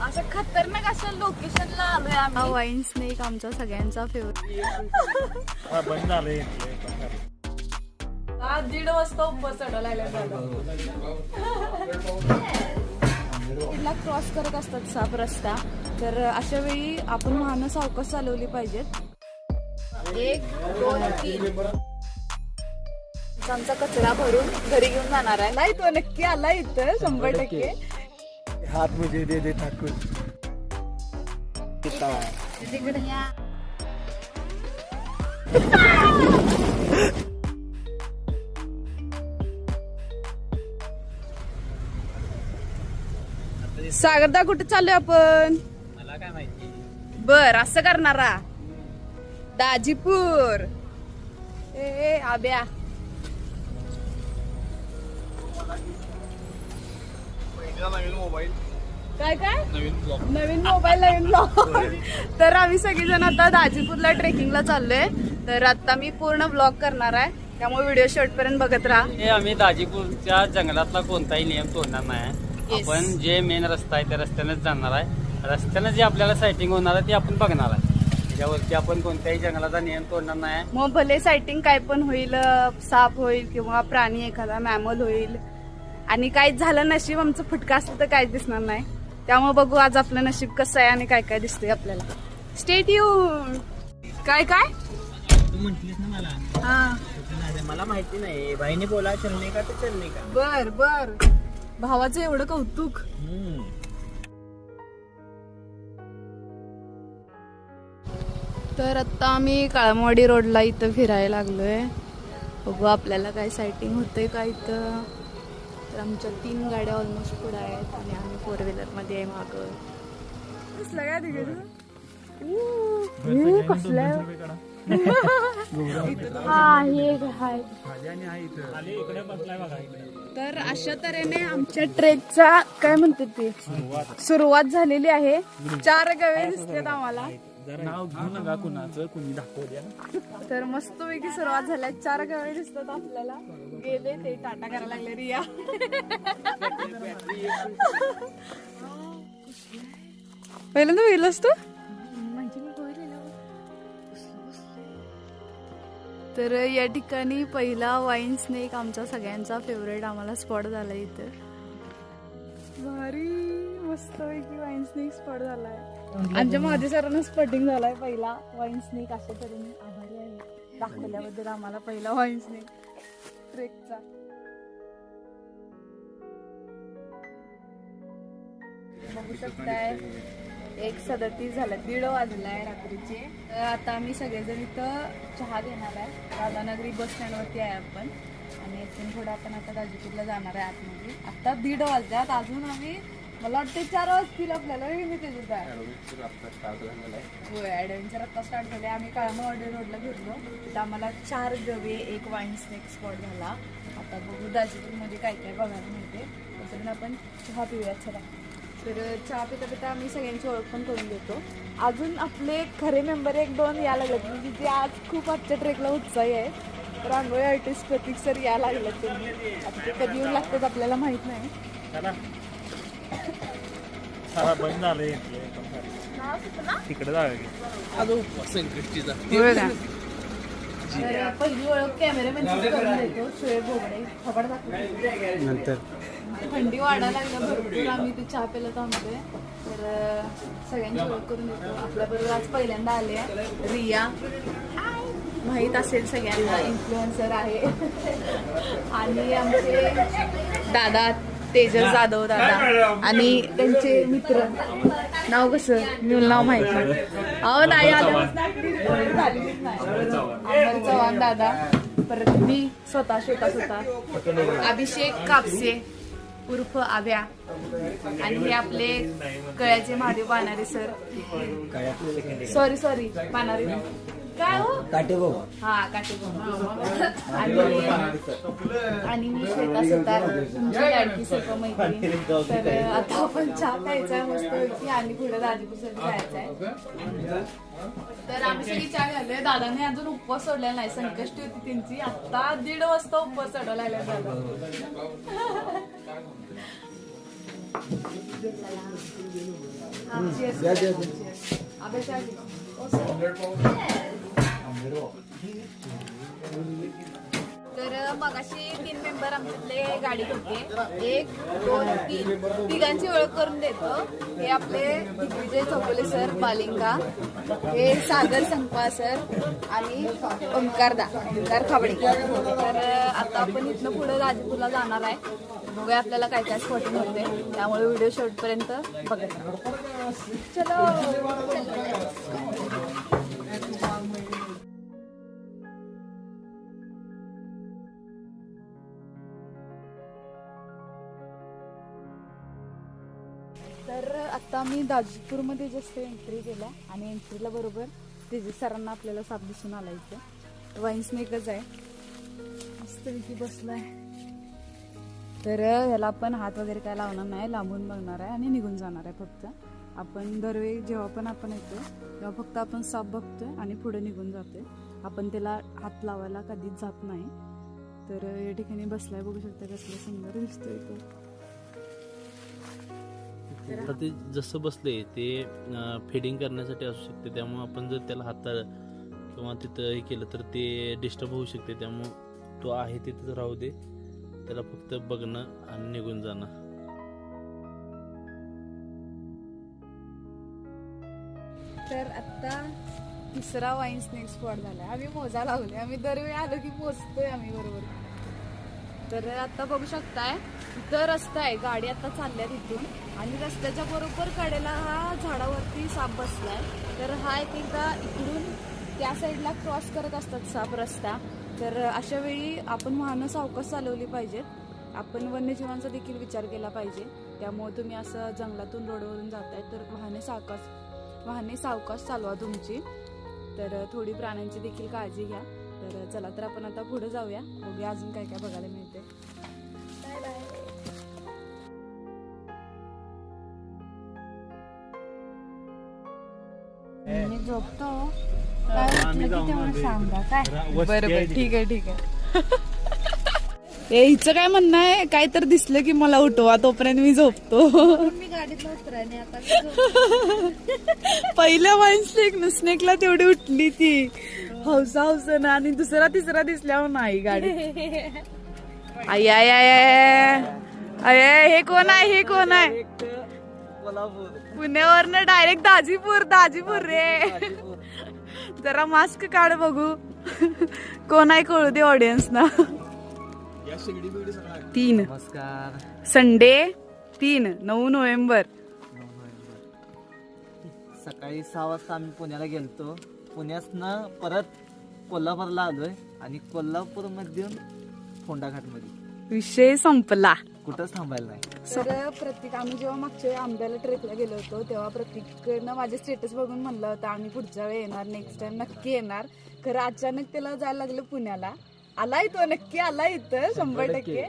अशा खतरनाक अशा लोकेशनला आलोय आम्ही. वाईन स्नेक आमचा सगळ्यांचा फेवरेट बंद आज दीड वाजता उपवास चढवला क्रॉस करत असतात साप रस्ता. तर अशा वेळी आपण वाहनं सावकाश चालवली पाहिजेत. एक दोन तीन. आमचा कचरा भरून घरी घेऊन जाणार आहे. नाही तो नक्की आला इथं शंभर टक्के. हात मुझे दे दे ठाकूर सागरदा कुठे चाललोय आपण? मला काय माहिती. बर असं करणारा. दाजीपूर. ए ए, आब्या. नवीन मोबाईल. काय काय? नवीन मोबाईल नवीन ब्लॉग तर आम्ही सगळीजण आता दाजीपूरला ट्रेकिंगला चाललोय. तर आता मी पूर्ण ब्लॉग करणार आहे. त्यामुळे व्हिडिओ शेवटपर्यंत बघत राहा. हे आम्ही दाजीपूरच्या जंगलातला कोणताही नियम तोडणार नाही. आपण जे मेन रस्ता आहे त्या रस्त्यानेच जाणार आहे. रस्त्यानं जे आपल्याला सायटिंग होणार आहे ते आपण बघणार आहे. त्याच्यावरती आपण कोणत्याही जंगलाचा नियम तोडणार नाही मग भले सायटिंग काय पण होईल साप होईल किंवा प्राणी एखादा मॅमल होईल आणि काहीच झालं नशीब आमचं फुटका असलं तर काहीच दिसणार नाही. त्यामुळे बघू आज आपलं नशीब कसं आहे आणि काय काय दिसतंय आपल्याला. स्टेट यू काय काय? तू म्हंटलीस ना मला. हा. मला माहिती नाही. बाईने बोला चलने का तर चलने का? बर बर. भावाचं एवढं कौतुक. तर आत्ता आम्ही काळमवाडी रोडला इथं फिरायला लागलोय. बघू आपल्याला काय सायटिंग होतंय का इथं. तर आमच्या तीन गाड्या ऑलमोस्ट पुढे आहेत आणि आम्ही फोर व्हीलरमध्ये आहे मागं. कसलं काय तिकडे कसलं हा हे हाय. तर अशा तऱ्हेने आमच्या ट्रेकचा काय म्हणतात ते? सुरुवात. झालेली आहे. चार गवे दिसतात आम्हाला. नाव घेऊ नका कुणाचं कुणी दाखवू द्या तर मस्तपैकी सुरुवात झाल्या. चार गवे दिसतात आपल्याला. गेले ते टाटा करायला लागले रिया. पहिल्यांदा पहिलंच तू? तर या ठिकाणी पहिला वाईन स्नेक आमचा सगळ्यांचा फेवरेट आम्हाला स्पॉट झाला इथं. भारी मस्त पैकी वाईन स्नेक स्पॉट झालाय. आमच्या मोदी सरांना स्पॉटिंग झालाय पहिला. वाईन स्नेक अशा तऱ्हेने आभारी आहे. दाखवल्याबद्दल आम्हाला पहिला वाईन स्नेक ट्रेकचा बघू शकताय. एक सदतीस झालं. दीड वाजलाय रात्रीचे. तर आता आम्ही सगळेजण इथं चहा घेणार आहे. राधानगरी बस स्टँडवरती आहे आपण. आणि इथून पुढे आपण आता गाजीपूरला जाणार आहे आतमध्ये. आता दीड वाजल्यात. अजून आम्ही मला वाटते चार वाजतील आपल्याला हे मी ते सुद्धा होय ॲडव्हेंचर आता स्टार्ट झाले आम्ही काळमवाडी रोडला फिरलो. तिथं आम्हाला चार गवे एक वाईन स्नेक स्पॉट झाला. आता बघू दाजीपूरमध्ये काय काय बघायला मिळते तोपर्यंत आपण चहा पिऊयात चला. तर चहा पिता पिता आम्ही सगळ्यांची ओळख पण करून देतो. अजून आपले खरे मेंबर एक दोन या लागलेत. म्हणजे ते आज खूप आजच्या ट्रेकला उत्साही आहे रांगोळी आर्टिस्ट प्रतीक सर या लागलेत. त्यांनी आता ते कधी येऊन लागतात आपल्याला माहीत नाही. सारा बंद झालंय तिकडे जाऊया संकष्टीचा तर पहिली ओळख खबर दाखवतो नंतर. थंडी वाढायला लागल्या भरपूर आम्ही ते चहा प्यायला थांबतोय तर अं, सगळ्यांची ओळख करून देतो. आपल्याबरोबर आज पहिल्यांदा आले रिया. माहीत असेल सगळ्यांना. इन्फ्लुएन्सर आहे. आणि आमचे दादा तेजस जाधव दादा. आणि त्यांचे मित्र. नाव कसं? मी नाव माहीत अहो नाही आलं. चव्हाण. दादा. परत मी स्वतः स्वतः स्वतः. अभिषेक कापसे उर्फ आभ्या आणि हे आपले कळ्याचे Mahadev Panare sir. Sorry sorry Panare काय हो? हा काटे आणि आणि मी श्वेता सुतार तुमची लाडकी सर्व मैत्रीण. तर आता आपण चहा प्यायचा आहे मस्त आणि पुढे राजीपूर जायचं आहे. तर आम्ही सगळी चहा घालूया. दादाने अजून उपवास सोडलेला नाही. संकष्टी होती त्यांची. आता दीड वाजता उपवास सोडवला दादा. हा, तर मगाशी तीन मेंबर आमच्यातले गाडी होते एक दोन तीन. तिघांची ओळख करून देतो. हे आपले दिग्विजय चौगुले सर बालिंगा. हे सागर संपा सर आणि ओंकारदा ओंकार खाबडे तर आता आपण इथनं पुढे राजपूरला जाणार आहे. बघूया आपल्याला काय काय स्पॉटिंग होते त्यामुळे व्हिडिओ शेवटपर्यंत बघत राहा. चलो. तर आता मी दाजीपूरमध्ये जस्ट एंट्री केला आणि एंट्रीला बरोबर तेजस सरांना आपल्याला साप दिसून आला इथे. वाईन्स मेकच आहे. मस्तपैकी बसलाय. तर ह्याला आपण हात वगैरे काय लावणार नाही लांबून बघणार आहे आणि निघून जाणार आहे फक्त. आपण दरवेळी जेव्हा पण आपण येतो तेव्हा फक्त आपण साप बघतोय आणि पुढे निघून जातोय. आपण त्याला हात लावायला कधीच जात नाही. तर या ठिकाणी बसलाय बघू शकता कसलं सुंदर दिसतोय तो. आता ते जसं बसले ते फेडिंग करण्यासाठी असू शकते. त्यामुळे आपण जर त्याला हाता किंवा तिथं हे केलं तर ते डिस्टर्ब होऊ शकते. त्यामुळं तो आहे तिथंच राहू दे. त्याला फक्त बघणं आणि निघून जाणं. तर आता तिसरा वाईन स्नेक स्पॉट झालाय. आम्ही मोजा लावले आम्ही दरवेळी आलो की पोचतोय आम्ही बरोबर. तर आता बघू शकताय इथं रस्ता आहे गाडी आता चालल्या तिथून आणि रस्त्याच्या बरोबर कडेला हा झाडावरती साप बसलाय. तर हा एक एकदा इकडून त्या साईडला क्रॉस करत असतात साप रस्ता. तर अशा वेळी आपण वाहनं सावकाश चालवली पाहिजेत. आपण वन्यजीवांचा देखील विचार केला पाहिजे. त्यामुळे तुम्ही असं जंगलातून रोडवरून जाताय तर वाहने सावकाश वाहने सावकाश चालवा तुमची. तर थोडी प्राण्यांची देखील काळजी घ्या. तर चला तर आपण आता पुढे जाऊया. बघूया अजून काय काय बघायला मिळते बाय झोपतो. ठीक आहे ठीक आहे. ए हिचं काय म्हणणं आहे? काय तर दिसलं की मला उठवा तोपर्यंत मी झोपतो. पहिल्या वाईन स्नेक स्नेकला तेवढी उठली ती. हौसा हौसन आणि दुसरा तिसरा दिसल्यावर नाही गाडी. आई आय आय आय आय हे कोण आहे हे कोण आहे? पुण्यावरनं डायरेक्ट दाजीपूर दाजीपूर रे. जरा मास्क काढ बघू. कोण आहे कळू दे ऑडियन्स ना? तीन. नमस्कार. संडे तीन नऊ नोव्हेंबर. सकाळी सहा वाजता आम्ही पुण्याला गेलतो. पुण्यातनं परत कोल्हापूरला आलोय आणि कोल्हापूरमधून फोंडाघाटमध्ये. विषय संपला. कुठंच थांबायला नाही. तर प्रत्येक आम्ही जेव्हा मागच्या वेळी आंब्याला ट्रेकला गेलो होतो तेव्हा प्रत्येकनं माझे स्टेटस बघून म्हणलं होतं आम्ही पुढच्या वेळी येणार नेक्स्ट टाइम नक्की येणार. खरं अचानक त्याला जायला लागलं पुण्याला. आलाय तो नक्की आला इथं शंभर टक्के.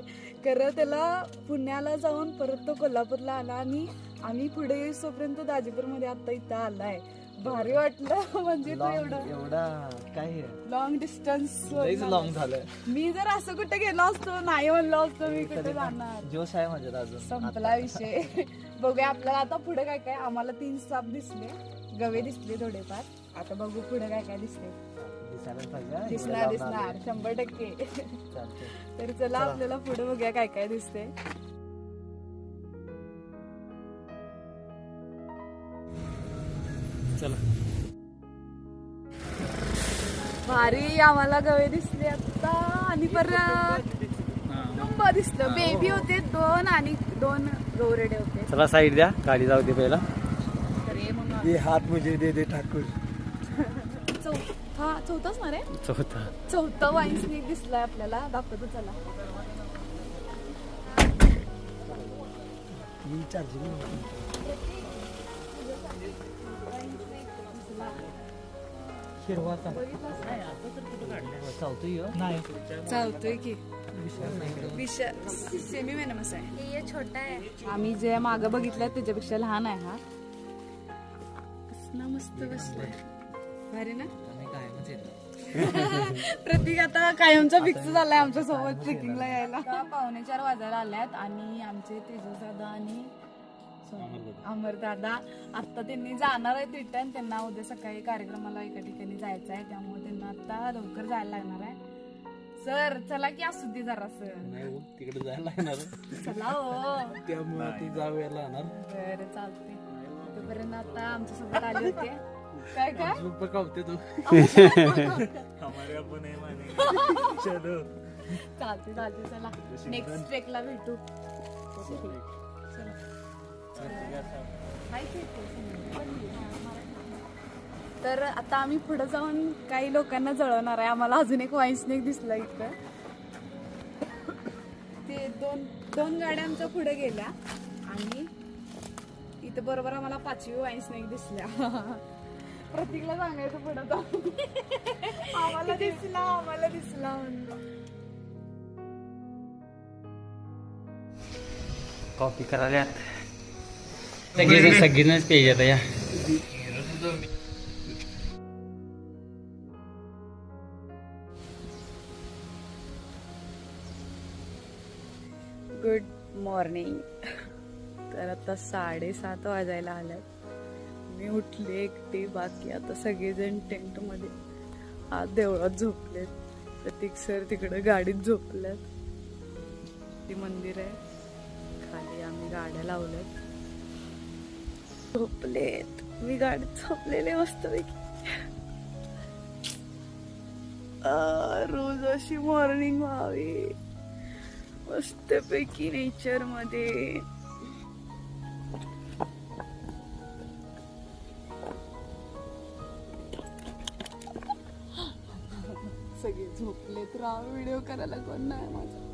खरं त्याला पुण्याला जाऊन परत तो कोल्हापूरला आला आणि आम्ही पुढे येईपर्यंत दाजीपूरमध्ये आता इथं आलाय. भारी वाटलं म्हणजे तो एवढा. एवढा काय लॉंग डिस्टन्स लॉंग झालं मी जर असं कुठे गेलो असतो नाही म्हणलो असतो मी कुठे जाणार. जोश आहे माझ्यात अजून. संपला विषय. बघूया आपल्याला आता पुढे काय काय आम्हाला तीन साप दिसले. गवे दिसले थोडेफार. आता बघू पुढे काय काय दिसले. दिसणार दिसणार. शंभर टक्के. तर चला. आपल्याला पुढे बघूया काय काय दिसते. चला. भारी आम्हाला गवे दिसले आता. आणि परत कुटुंब दिसलं. बेबी होते दोन आणि दोन गौरेडे होते. चला साईड द्या. गाडी जाऊ दे पहिला. हे ये हात मुझे दे दे ठाकूर. चौथा चौथाच ना रे? चौथा. चौथा वाईन स्नेक दिसलाय आपल्याला. दाखवतो चला. चावतोय ह्यो? चालतोय की. विषय सेमी वेनमस आहे. हे छोटा आहे. आम्ही जे माग बघितलं त्याच्यापेक्षा लहान आहे हा. कसला मस्त बसलाय. भारी ना. प्रतीक आता कायमचा फिक्स झालाय आमच्यासोबत ट्रेकिंगला यायला. पावणे चार वाजायला आल्यात आणि आमचे तेजस दादा आणि अमर दादा आता त्यांनी जाणार आहेत रिटर्न त्यांना उद्या सकाळी कार्यक्रमाला एका ठिकाणी जायचं आहे त्यामुळे त्यांना आता लवकर जायला लागणार आहे. सर चला की असू दे जरा सर. नाही हो, तिकडे जायला लागणार चला हो. त्यामुळे ते जावं लागणार. बरं चालते तोपर्यंत आता आमच्यासोबत आले होते. काय काय? झोप कावते तू चालते चालते चला. नेक्स्ट ट्रेकला भेटू. तर आता आम्ही पुढे जाऊन काही लोकांना जळवणार आहे. आम्हाला अजून एक वाईन स्नेक दिसला इथं. ते दोन दोन गाड्या आमच्या पुढे गेल्या. आणि इथं बरोबर आम्हाला पाचवी वाईन स्नेक दिसल्या. प्रतीकला सांगायचं पुढे जाऊन. आम्हाला दिसला आम्हाला दिसला म्हणून. कॉपी करायला सगळेजण सगळीजणच पेज आता या गुड मॉर्निंग तर आता साडेसात वाजायला आलं मी उठले एकटी बाकी. आता सगळेजण टेंटमध्ये आत देवळात झोपलेत. प्रतीक सर तिकडं गाडीत झोपल्यात. ती मंदिर आहे. खाली आम्ही गाड्या लावल्यात. झोपलेत मी गाडीत झोपलेले मस्तपैकी. रोज अशी मॉर्निंग व्हावी. मस्तपैकी नेचरमध्ये. सगळे झोपलेत राव व्हिडिओ करायला कोण नाही माझा.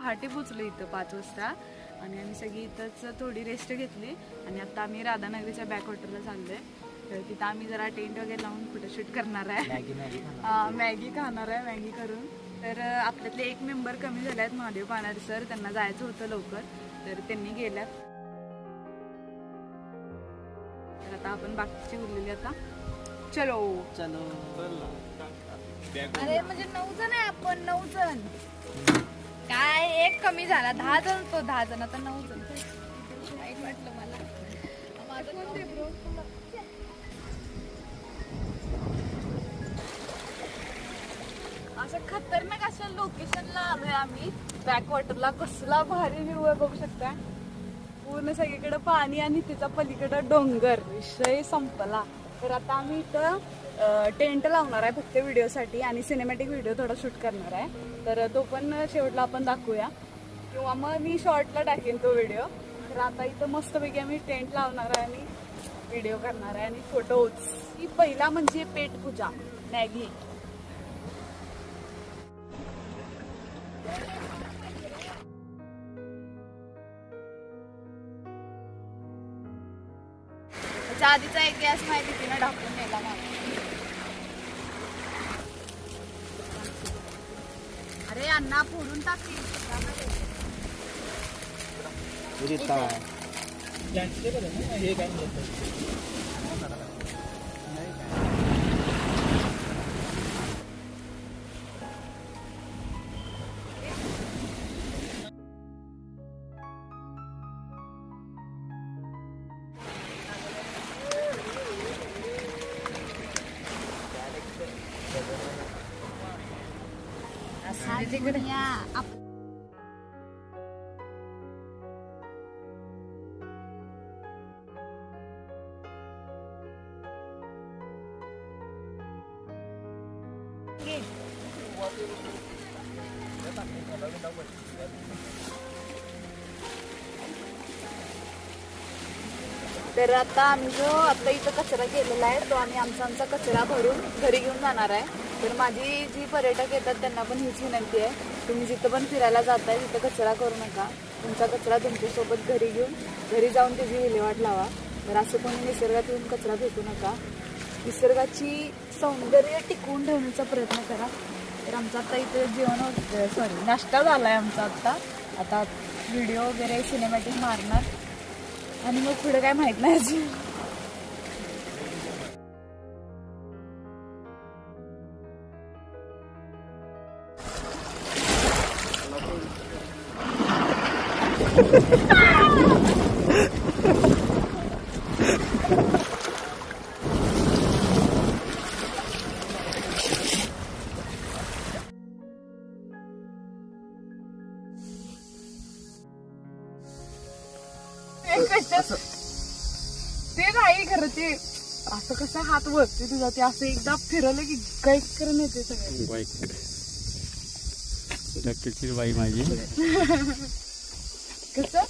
पहाटे पोचलो इथं पाच वाजता. आणि आम्ही सगळी इथंच थोडी रेस्ट घेतली. आणि आता आम्ही राधानगरीच्या बॅक वॉटरला चाललोय. तर तिथं आम्ही जरा टेंट वगैरे लावून फोटोशूट करणार आहे. मॅगी खाणार. आहे मॅगी करून. तर आपल्यातले एक मेंबर कमी झाले आहेत महादेव पानारे सर त्यांना जायचं होतं लवकर. तर त्यांनी गेल्यात. तर आता आपण बाकीची उरलेली आता. चलो. चलो. अरे म्हणजे नऊ जण आहे आपण नऊ जण. काय? एक कमी झाला. दहा जण तो दहा जण. आता नऊ जण. वाईट वाटलं मला. माझं कोणते असं खतरनाक अशा लोकेशनला आलोय आम्ही. बॅकवॉटरला कसला भारी व्ह्यू आहे बघू शकता. पूर्ण सगळीकडे पाणी आणि तिचा पलीकडे डोंगर. विषय संपला. तर आता आम्ही इथं टेंट लावणार आहे फक्त व्हिडिओसाठी आणि सिनेमॅटिक व्हिडिओ थोडा शूट करणार आहे. तर तो पण शेवटला आपण दाखवूया. किंवा मग मी शॉर्टला टाकेन तो व्हिडिओ तर आता इथं मस्तपैकी आम्ही टेंट लावणार आहे आणि व्हिडिओ करणार आहे आणि फोटोज ही पहिला म्हणजे पेट पूजा. मॅगी. आधीचा एक गॅस माहिती तिनं ढाकून नेला मला अरे अण्णा फोडून टाकतील. हे काय म्हणतात तर आता आम्ही जो आता इथं कचरा केलेला आहे तो आम्ही आमचा आमचा कचरा भरून घरी घेऊन जाणार आहे. तर माझी जी पर्यटक येतात त्यांना पण हीच विनंती आहे. तुम्ही जिथं पण फिरायला जाताय तिथं कचरा करू नका. तुमचा कचरा तुमच्यासोबत घरी घेऊन घरी जाऊन त्याची विल्हेवाट लावा. तर असं कोणी निसर्गात येऊन कचरा फेकू नका. निसर्गाची सौंदर्य टिकवून ठेवण्याचा प्रयत्न करा. तर आमचा आता इथे जेवण सॉरी नाश्ता झाला आहे आमचा आत्ता आता व्हिडिओ वगैरे सिनेमॅटिक मारणार. आणि मग पुढे काय माहीत नाही अजून. वरती तुझा ते असं एकदा फिरवलं की काय करून येते सगळं. बाई नक्कीची बाई माझी. कसं?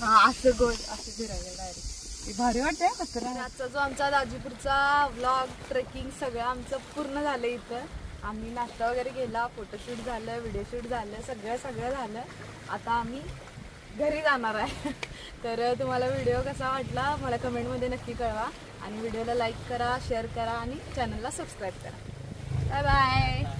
हा असं गोल असं फिरायला डायरेक्ट भारी वाटतंय कचरा. आजचा जो आमचा दाजीपूरचा व्लॉग ट्रेकिंग सगळं आमचं पूर्ण झालं इथं. आम्ही नाश्ता वगैरे केला फोटोशूट झालं व्हिडिओ शूट झालं सगळं सगळं झालं. आता आम्ही घरी जाणार आहे. तर तुम्हाला व्हिडिओ कसा वाटला मला कमेंटमध्ये नक्की कळवा. आणि व्हिडिओला लाईक करा शेअर करा आणि चॅनलला सबस्क्राईब करा. Bye bye.